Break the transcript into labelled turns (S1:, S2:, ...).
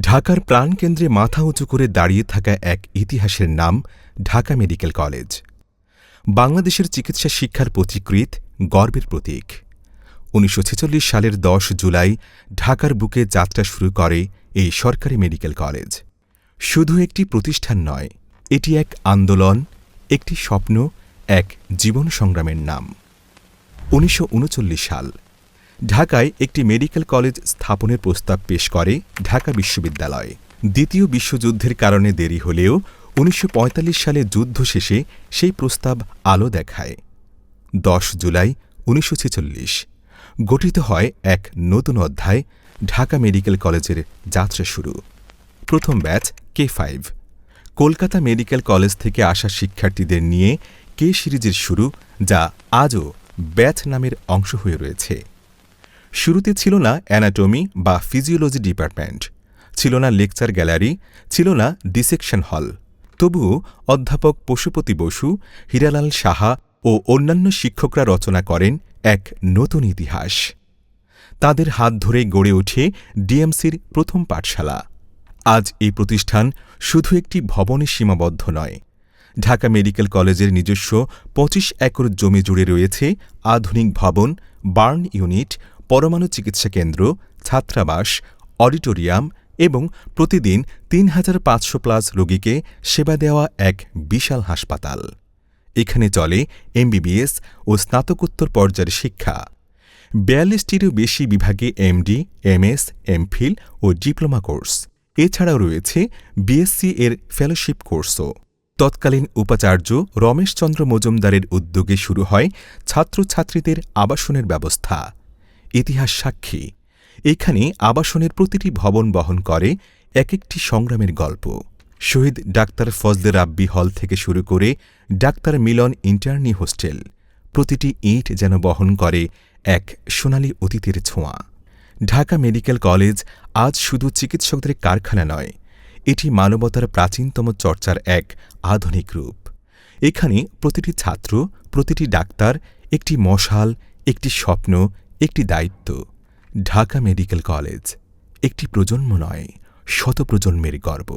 S1: ঢাকার প্রাণকেন্দ্রে মাথা উঁচু করে দাঁড়িয়ে থাকা এক ইতিহাসের নাম ঢাকা মেডিকেল কলেজ। বাংলাদেশের চিকিৎসা শিক্ষার পথিকৃৎ গর্বের প্রতীক। উনিশশো ছেচল্লিশ সালের দশ জুলাই ঢাকার বুকে যাত্রা শুরু করে এই সরকারি মেডিকেল কলেজ। শুধু একটি প্রতিষ্ঠান নয়, এটি এক আন্দোলন, একটি স্বপ্ন, এক জীবন সংগ্রামের নাম। উনিশশো উনচল্লিশ সাল ঢাকায় একটি মেডিকেল কলেজ স্থাপনের প্রস্তাব পেশ করে ঢাকা বিশ্ববিদ্যালয়। দ্বিতীয় বিশ্বযুদ্ধের কারণে দেরি হলেও উনিশশো পঁয়তাল্লিশ সালে যুদ্ধ শেষে সেই প্রস্তাব আলো দেখায়। দশ জুলাই উনিশশো ছেচল্লিশ। গঠিত হয় এক নতুন অধ্যায়, ঢাকা মেডিকেল কলেজের যাত্রা শুরু। প্রথম batch, K five Kolkata medical college থেকে আসা শিক্ষার্থীদের নিয়ে কে সিরিজের শুরু, যা আজও ব্যাচ নামের অংশ হয়ে রয়েছে। শুরুতে ছিল না অ্যানাটমি বা ফিজিওলজি ডিপার্টমেন্ট, ছিল না লেকচার গ্যালারি, ছিল না ডিসেকশন হল। তবুও অধ্যাপক পশুপতি বসু, হীরালাল সাহা ও অন্যান্য শিক্ষকরা রচনা করেন এক নতুন ইতিহাস। তাদের হাত ধরে গড়ে ওঠে ডিএমসির প্রথম পাঠশালা। আজ এই প্রতিষ্ঠান শুধু একটি ভবনে সীমাবদ্ধ নয়। ঢাকা মেডিকেল কলেজের নিজস্ব পঁচিশ একর জমি জুড়ে রয়েছে আধুনিক ভবন, বার্ন ইউনিট পরমাণু চিকিৎসা কেন্দ্র, ছাত্রাবাস, অডিটোরিয়াম এবং প্রতিদিন তিন হাজার পাঁচশো প্লাস রোগীকে সেবা দেওয়া এক বিশাল হাসপাতাল। এখানে চলে এমবিবিএস ও স্নাতকোত্তর পর্যায়ের শিক্ষা। বিয়াল্লিশটিরও বেশি বিভাগে এমডি, এমএস, এমফিল ও ডিপ্লোমা কোর্স। এছাড়াও রয়েছে বিএসসি এর ফেলোশিপ কোর্সও। তৎকালীন উপাচার্য রমেশচন্দ্র মজুমদারের উদ্যোগে শুরু হয় ছাত্রছাত্রীদের আবাসনের ব্যবস্থা। ইতিহাস সাক্ষী। এখানে আবাসনের প্রতিটি ভবন বহন করে এক একটি সংগ্রামের গল্প। শহীদ ডাক্তার ফজলে রাব্বি হল থেকে শুরু করে ডাক্তার মিলন ইন্টার্নি হোস্টেল, প্রতিটি ইট যেন বহন করে এক সোনালী অতীতের ছোঁয়া। ঢাকা মেডিকেল কলেজ আজ শুধু চিকিৎসকদের কারখানা নয়, এটি মানবতার প্রাচীনতম চর্চার এক আধুনিক রূপ। এখানে প্রতিটি ছাত্র, প্রতিটি ডাক্তার, একটি মশাল, একটি স্বপ্ন একটি দায়িত্ব ঢাকা মেডিকেল কলেজ। একটি প্রজন্ম নয় শত প্রজন্মের গর্ব।